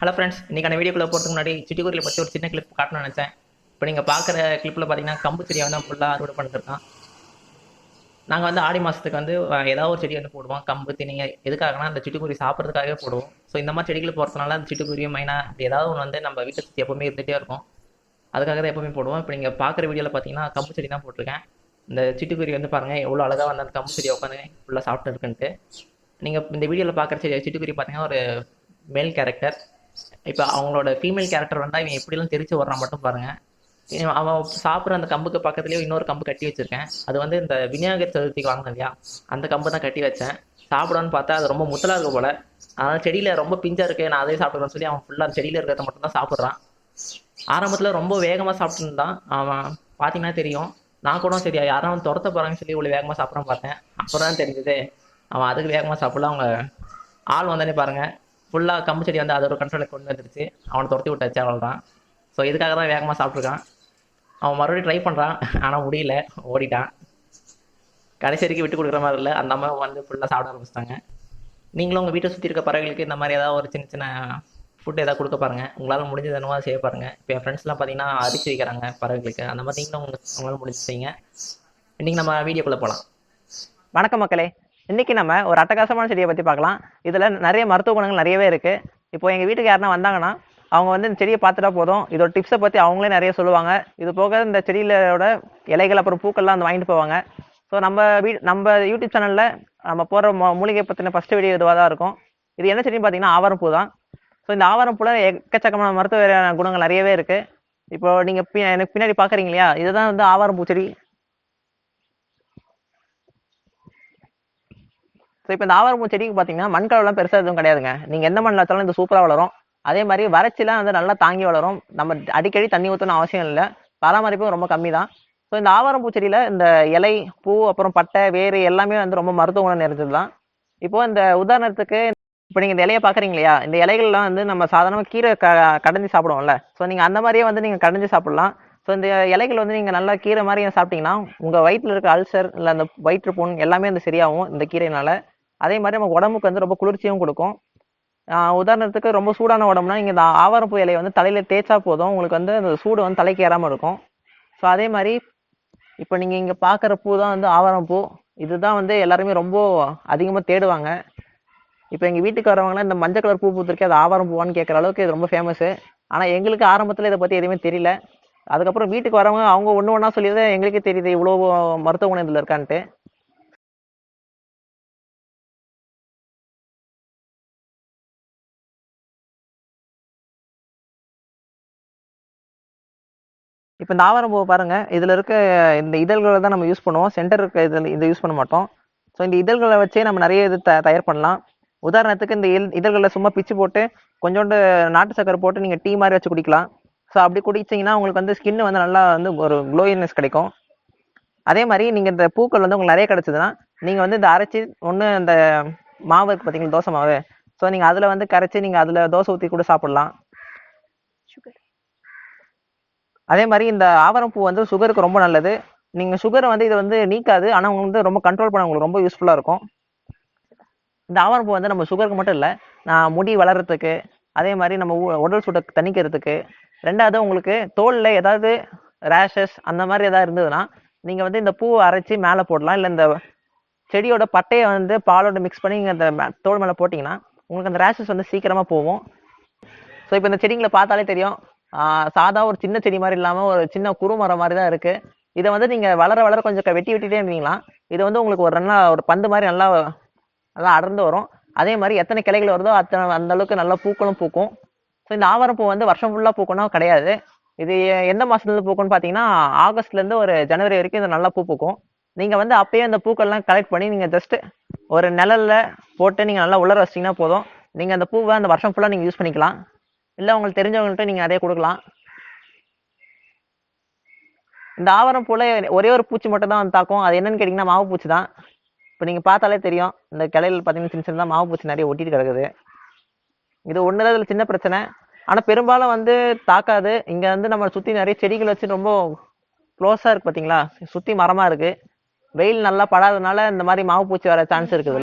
Hello friends இன்றைக்கான வீடியோக்குள்ளே போகிறதுக்கு முன்னாடி சிட்டிக்குரியில் பற்றி ஒரு சின்ன கிளிப் காட்டணும்னு நினச்சேன். இப்போ நீங்கள் பார்க்குற கிளிப்பில் பார்த்தீங்கன்னா கம்பு செடியை வந்து ஃபுல்லாக அறுவடை பண்ணிட்டுருக்கான் நாங்கள் வந்து ஆடி மாதத்துக்கு வந்து ஏதாவது ஒரு செடி வந்து போடுவோம். கம்பு திணிங்க எதுக்காகனா அந்த சிட்டுக்குருவி சாப்பிட்றதுக்காகவே போடுவோம். ஸோ இந்த மாதிரி செடிகள் போகிறதுனால அந்த சிட்டுக்குருவி மைனா அப்படி ஏதாவது ஒன்று வந்து நம்ம வீட்டை சுற்றி எப்போவுமே இருந்துகிட்டே இருக்கும். அதுக்காக தான் எப்போவுமே போடுவோம். இப்போ நீங்கள் பார்க்குற வீடியோவில் பார்த்தீங்கன்னா கம்பு செடி தான் போட்டிருக்கேன். இந்த சிட்டுக்குருவி வந்து பாருங்கள் எவ்வளோ அழகாக வந்து அந்த கம்பு செடியை உட்காந்து ஃபுல்லாக சாப்பிட்டு இருக்குன்ட்டு. நீங்கள் இந்த வீடியோவில் பார்க்குற செடி சிட்டுக்குருவி பார்த்தீங்கன்னா ஒரு மேல் கேரக்டர் இப்போ அவங்களோட ஃபீமேல் கேரக்டர் வந்தால் இவன் எப்படிலாம் தெரிச்சு வர்றான் மட்டும் பாருங்கள் அவன் சாப்பிட்ற அந்த கம்புக்கு பக்கத்துலேயே இன்னொரு கம்பு கட்டி வச்சுருக்கேன். அது வந்து இந்த விநாயகர் சதுர்த்திக்கு வாங்கினது இல்லையா? அந்த கம்பு தான் கட்டி வச்சேன். சாப்பிடான்னு பார்த்தா அது ரொம்ப முத்தலாக இருக்க போல. அதனால் செடியில் ரொம்ப பிஞ்சாக இருக்கு நான் அதே சாப்பிட்றேன்னு சொல்லி அவன் ஃபுல்லாக செடியில் இருக்கிறத மட்டும் தான் சாப்பிட்றான். ஆரம்பத்தில் ரொம்ப வேகமாக சாப்பிட்டுருந்தான். அவன் பார்த்தீங்கன்னா தெரியும். நான் கூட சரி யாரும் அவன் துரத்த போகிறாங்கன்னு சொல்லி இவ்வளோ வேகமாக சாப்பிட்றான்னு பார்த்தேன். அப்புறம் தான் தெரிஞ்சது. அவன் அதுக்கு வேகமாக சாப்பிடல. அவங்க ஆள் வந்தானே பாருங்கள் ஃபுல்லாக கம்பு செடி வந்து அதோட கண்ட்ரோலுக்கு கொண்டு வந்துருச்சு. அவனை துரத்தி விட்டாச்சு அவ்வளோதான் ஸோ இதுக்காக தான் வேகமாக சாப்பிட்ருக்கான் அவன் மறுபடியும் ட்ரை பண்ணுறான் ஆனால் முடியல. ஓடிட்டான். கடைசி வரைக்கும் விட்டு கொடுக்குற மாதிரி இல்லை. அந்த அம்மா வந்து ஃபுல்லாக சாப்பிட ஆரம்பிச்சிட்டாங்க. நீங்களும் உங்கள் வீட்டை சுற்றி இருக்க பறவைகளுக்கு இந்த மாதிரி ஏதாவது ஒரு சின்ன சின்ன ஃபுட் ஏதாவது கொடுக்க பாருங்க. உங்களால் முடிஞ்சது என்னவோ செய்ய பாருங்க. இப்போ என் ஃப்ரெண்ட்ஸ்லாம் பார்த்தீங்கன்னா அரிசி வைக்கிறாங்க பறவைகளுக்கு. அந்த மாதிரி நீங்களும் உங்களால் முடிஞ்சு செய்யுங்க. இன்றைக்கி நம்ம வீடியோக்குள்ளே போகலாம் வணக்கம் மக்களே. இன்னைக்கு நம்ம ஒரு அட்டகாசமான செடியை பற்றி பார்க்கலாம். இதில் நிறைய மருத்துவ குணங்கள் நிறையவே இருக்குது இப்போ எங்கள் வீட்டுக்கு யாருன்னா வந்தாங்கன்னா அவங்க வந்து இந்த செடியை பார்த்துட்டா போதும். இதோட டிப்ஸை பற்றி அவங்களே நிறைய சொல்லுவாங்க. இது போக இந்த செடியிலோட இலைகள் அப்புறம் பூக்கள்லாம் வந்து வாங்கிட்டு போவாங்க. ஸோ நம்ம வீ நம்ம யூடியூப் சேனலில் நம்ம போகிற மூலிகை பற்றின ஃபஸ்ட்டு வீடியோ இதுவாக தான் இருக்கும். இது என்ன செடின்னு பார்த்தீங்கன்னா ஆவாரம் பூ தான். ஸோ இந்த ஆவாரம் பூவில் எக்கச்சக்கமான மருத்துவ குணங்கள் நிறையவே இருக்கு. இப்போ நீங்கள் எனக்கு பின்னாடி பாக்குறீங்க இல்லையா? இதுதான் வந்து ஆவாரம் பூச்செடி ஸோ இப்போ இந்த ஆவாரம் பூச்செடிக்கு பார்த்தீங்கன்னா மண் கலவெல்லாம் பெருசாக எதுவும் கிடையாதுங்க. நீங்கள் எந்த மண்ணில் வச்சாலும் இது சூப்பராக வளரும். அதே மாதிரி வறட்சிலாம் வந்து நல்லா தாங்கி வளரும். நம்ம அடிக்கடி தண்ணி ஊற்றணும் அவசியம் இல்லை. பராமரிப்பும் ரொம்ப கம்மி தான் ஸோ இந்த ஆவாரம் பூச்செடியில் இந்த இலை பூ அப்புறம் பட்டை வேறு எல்லாமே வந்து ரொம்ப மருத்துவ குணம் நிறைஞ்சது தான் இப்போ இந்த உதாரணத்துக்கு இப்போ நீங்கள் இந்த இலையை பார்க்குறீங்க இல்லையா இந்த இலைகள்லாம் வந்து நம்ம சாதாரணமாக கீரை க கடைஞ்சி சாப்பிடுவோம்ல. ஸோ நீங்கள் அந்த மாதிரியே வந்து நீங்கள் கடைஞ்சி சாப்பிடலாம். ஸோ இந்த இலைகள் வந்து நீங்கள் நல்லா கீரை மாதிரி சாப்பிட்டீங்கன்னா உங்கள் வயிற்றில் இருக்க அல்சர் இல்லை அந்த வயிற்று புண் எல்லாமே வந்து சரியாகும் இந்த கீரையினால. அதே மாதிரி நம்ம உடம்புக்கு வந்து ரொம்ப குளிர்ச்சியும் கொடுக்கும். உதாரணத்துக்கு ரொம்ப சூடான உடம்புனா நீங்கள் இந்த ஆவாரம்பூ இலையை வந்து தலையில் தேய்ச்சா போதும். உங்களுக்கு வந்து அந்த சூடு வந்து தலைக்கு ஏறாமல் இருக்கும். ஸோ அதே மாதிரி இப்போ நீங்கள் இங்கே பார்க்குற பூ தான் வந்து ஆவாரம்பூ. இதுதான் வந்து எல்லாருமே ரொம்ப அதிகமாக தேடுவாங்க. இப்போ எங்கள் வீட்டுக்காரவங்களாம் இந்த மஞ்சள் கலர் பூ பூத்திருக்கே அது ஆவாரம் பூவான்னு கேட்குற அளவுக்கு இது ரொம்ப ஃபேமஸு ஆனால் எங்களுக்கு ஆரம்பத்தில் இதை பற்றி எதுவுமே தெரியல. அதுக்கப்புறம் வீட்டுக்கு வரவங்க அவங்க ஒன்று ஒன்றா சொல்லி தான் எங்களுக்கே தெரியுது இவ்வளோ மருத்துவ குணம் இதில் இருக்கான்ட்டு. இப்போ இந்த ஆவாரம் பூவை பாருங்க இதில் இருக்க இந்த இதழ்களை தான் நம்ம யூஸ் பண்ணுவோம். சென்டர் இருக்க இதில் இதை யூஸ் பண்ண மாட்டோம். ஸோ இந்த இதழ்களை வச்சே நம்ம நிறைய இது த தயார் பண்ணலாம். உதாரணத்துக்கு இந்த இல் இதழ்களை சும்மா பிச்சு போட்டு கொஞ்சோண்டு நாட்டு சக்கரை போட்டு நீங்கள் டீ மாதிரி வச்சு குடிக்கலாம். ஸோ அப்படி குடிச்சிங்கன்னா உங்களுக்கு வந்து ஸ்கின் வந்து நல்லா வந்து ஒரு க்ளோயினஸ் கிடைக்கும். அதே மாதிரி நீங்கள் இந்த பூக்கள் வந்து உங்களுக்கு நிறைய கிடச்சிதுன்னா நீங்கள் வந்து இந்த அரைச்சி ஒன்று இந்த மாவு இருக்குது பார்த்தீங்களா தோசை மாவு. ஸோ நீங்கள் அதில் வந்து கரைச்சி நீங்கள் அதில் தோசை ஊற்றி கூட சாப்பிட்லாம். அதே மாதிரி இந்த ஆவாரம் பூ வந்து சுகருக்கு ரொம்ப நல்லது. நீங்கள் சுகரை வந்து இது வந்து நீக்காது ஆனால் உங்களுக்கு வந்து ரொம்ப கண்ட்ரோல் பண்ண உங்களுக்கு ரொம்ப யூஸ்ஃபுல்லாக இருக்கும். இந்த ஆவணப்பூ வந்து நம்ம சுகருக்கு மட்டும் இல்லை நான் முடி வளர்கிறதுக்கு அதே மாதிரி நம்ம உ- உடல் சூட்டை தணிக்கிறதுக்கு ரெண்டாவது உங்களுக்கு தோலில் ஏதாவது ரேஷஸ் அந்த மாதிரி ஏதாவது இருந்ததுன்னா நீங்கள் வந்து இந்த பூவை அரைச்சி மேலே போடலாம். இல்லை இந்த செடியோட பட்டையை வந்து பாலோட மிக்ஸ் பண்ணி நீங்கள் அந்த மே- தோல் மேலே போட்டிங்கன்னா உங்களுக்கு அந்த ரேஷஸ் வந்து சீக்கிரமாக போகும். ஸோ இப்போ இந்த செடிங்களை பார்த்தாலே தெரியும். சாதா ஒரு சின்ன செடி மாதிரி இல்லாமல் ஒரு சின்ன குறு மரம் மாதிரி தான் இருக்குது இதை வந்து நீங்கள் வளர வளர கொஞ்சம் க- வெட்டி வெட்டிட்டே இருந்தீங்களா இது வந்து உங்களுக்கு ஒரு நல்லா ஒரு பந்து மாதிரி நல்லா நல்லா அடர்ந்து வரும். அதே மாதிரி எத்தனை கிளைகள் வருதோ அத்தனை அந்த அளவுக்கு நல்ல பூக்களும் பூக்கும். ஸோ இந்த ஆவாரம் பூ வந்து வருஷம் ஃபுல்லாக பூக்கணும் கிடையாது. இது எந்த மாதத்துலேருந்து பூக்கும்னு பார்த்தீங்கன்னா ஆகஸ்ட்லேருந்து ஒரு ஜனவரி வரைக்கும் இது நல்லா பூ பூக்கும். நீங்கள் வந்து அப்பயே அந்த பூக்கள்லாம் கலெக்ட் பண்ணி நீங்கள் ஜஸ்ட் ஒரு நிழல்ல போட்டு நீங்கள் நல்லா உலர வச்சிங்கன்னா போதும். நீங்கள் அந்த பூவை அந்த வருஷம் ஃபுல்லாக நீங்கள் யூஸ் பண்ணிக்கலாம். இல்லை உங்களுக்கு தெரிஞ்சவங்கள்ட்ட நீங்கள் அதே கொடுக்கலாம். இந்த ஆவரம் பூவில் ஒரே ஒரு பூச்சி மட்டும் தான் வந்து தாக்கும். அது என்னன்னு கேட்டிங்கன்னா மாவு பூச்சி தான். இப்போ நீங்கள் பார்த்தாலே தெரியும். இந்த கிளையில் பார்த்தீங்கன்னா சின்ன சின்னதாக மாவு பூச்சி நிறைய ஒட்டிட்டு கிடக்குது. இது ஒன்று தான் இதில் சின்ன பிரச்சனை. ஆனால் பெரும்பாலும் வந்து தாக்காது. இங்கே வந்து நம்ம சுற்றி நிறைய செடிகள் வச்சு ரொம்ப க்ளோஸாக இருக்குது பார்த்தீங்களா சுற்றி மரமாக இருக்குது வெயில் நல்லா படாதனால இந்த மாதிரி மாவு பூச்சி வர சான்ஸ் இருக்குது.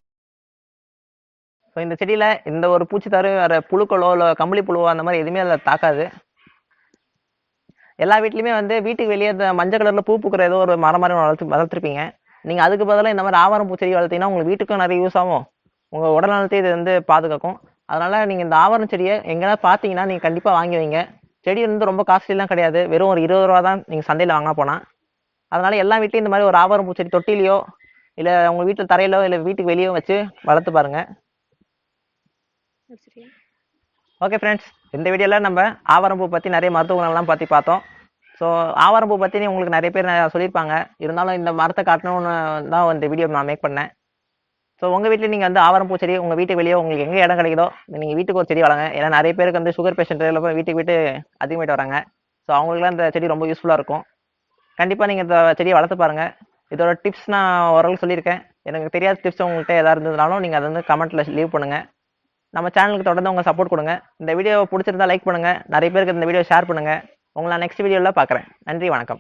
ஸோ இந்த செடியில் இந்த ஒரு பூச்சி தவிர வேறு புழுக்களோ இல்லை கம்பளி புழுவோ அந்த மாதிரி எதுவுமே அதில் தாக்காது. எல்லா வீட்லேயுமே வந்து வீட்டுக்கு வெளியே இந்த மஞ்சள் கலரில் பூ பூக்கிற ஏதோ ஒரு மரம் மாதிரி வளர்த்து வளர்த்துருப்பீங்க. நீங்கள் அதுக்கு பதிலாக இந்த மாதிரி ஆவாரம் பூச்செடி வளர்த்தீங்கன்னா உங்களுக்கு வீட்டுக்கும் நிறைய யூஸ் ஆகும். உங்கள் உடல் நலத்தையும் இது வந்து பாதுகாக்கும். அதனால் நீங்கள் இந்த ஆவாரம் செடியை எங்கேனா பார்த்தீங்கன்னா நீங்கள் கண்டிப்பாக வாங்கி வைங்க. செடி வந்து ரொம்ப காஸ்ட்லிலாம் கிடையாது. வெறும் ஒரு இருபது ரூபா தான் நீங்கள் சந்தையில் வாங்க போனால் அதனால் எல்லா வீட்லையும் இந்த மாதிரி ஒரு ஆவாரம் பூச்செடி தொட்டிலையோ இல்லை உங்கள் வீட்டில் தரையிலோ இல்லை வீட்டுக்கு வெளியோ வச்சு வளர்த்து பாருங்கள் ஓகே ஃப்ரெண்ட்ஸ் இந்த வீடியோவில் நம்ம ஆவாரம் பூ பற்றி நிறைய மருத்துவ குணங்கள்லாம் பற்றி பார்த்தோம். ஸோ ஆவாரம் பூ பற்றி உங்களுக்கு நிறைய பேர் சொல்லியிருப்பாங்க இருந்தாலும் இந்த மரத்தை காட்டணும்னு தான் இந்த வீடியோ நான் மேக் பண்ணேன். ஸோ உங்கள் வீட்டில் நீங்கள் வந்து ஆவாரம் பூ செடி உங்கள் வீட்டுக்கு வெளியே உங்களுக்கு எங்கே இடம் கிடைக்குதோ நீங்கள் வீட்டுக்கு ஒரு செடி வளங்க. ஏன்னா நிறைய பேருக்கு வந்து சுகர் பேஷண்ட் இல்லை வீட்டுக்கு வீட்டு அதிகமாகிட்டு வராங்க. ஸோ அவங்களுக்குலாம் இந்த செடி ரொம்ப யூஸ்ஃபுல்லாக இருக்கும். கண்டிப்பாக நீங்கள் இந்த செடியை வளர்த்து பாருங்கள் இதோட டிப்ஸ் நான் ஓரளவுக்கு சொல்லியிருக்கேன். எனக்கு தெரியாத டிப்ஸ் உங்கள்கிட்ட எதாவது இருந்ததுனாலும் நீங்கள் அதை வந்து கமெண்ட்டில் லீவ் பண்ணுங்கள் நம்ம சேனலுக்கு தொடர்ந்து உங்கள் சப்போர்ட் கொடுங்க. இந்த வீடியோ பிடிச்சிருந்தா லைக் பண்ணுங்கள் நிறைய பேருக்கு இந்த வீடியோ ஷேர் பண்ணுங்கள் உங்களை நான் நெக்ஸ்ட் வீடியோவில் பார்க்குறேன் நன்றி வணக்கம்.